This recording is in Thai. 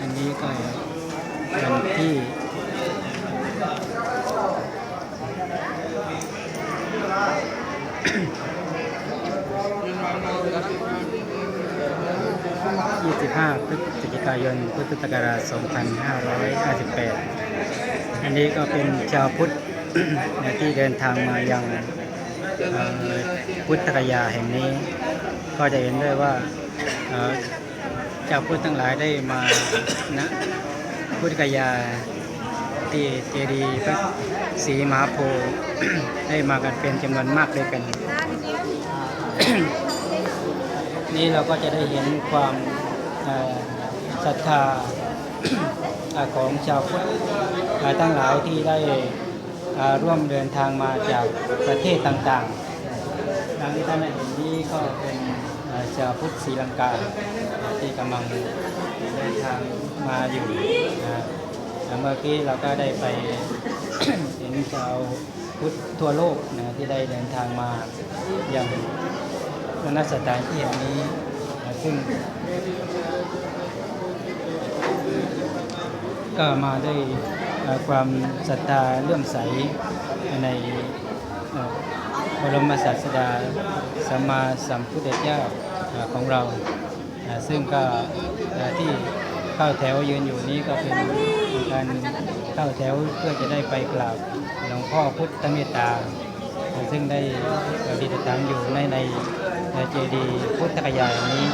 อันนี้ก็วันที่25พฤศจิกายน พุทธศักราช2558 อันนี้ก็เป็นชาวพุทธที่เดินทางมายังพุทธกยาแห่งนี้ ก็จะเห็นได้ว่า เอ่อชาวพุทธทั้งหลายได้มาณพุทธกยาที่เจดีย์พระศรีมหาโพธิ์ได้มากันเป็นจำนวนมากด้วยกัน นี่เราก็จะได้เห็นความศรัทธาของชาวพุทธเอ่อทั้งหลายที่ได้ร่วมเดินทางมาจากประเทศต่างๆดังที่ท่านเห็นนี้ก็เป็น ชาวพุทธศรีลังกาที่กำลังเดินทางมาอยู่นะแล้วเมื่อกี้เราก็ได้ไปเห็นชาวพุทธทั่วโลกนะที่ได้เดินทางมาอย่างณสถานที่แห่งนี้นะซึ่งก็มาได้วยความศรัทธาเลื่อมใสในบรมศาสดาสัมมาสัมพุทธเจ้าเอ่อ ของเรา ซึ่งก็ที่เข้าแถวยืนอยู่นี้ก็เป็นการเข้าแถวเพื่อจะได้ไปกราบหลวงพ่อพุทธเมตตา ซึ่งได้ประดิษฐานอยู่ในในเจดีย์พุทธกยาแห่งนี้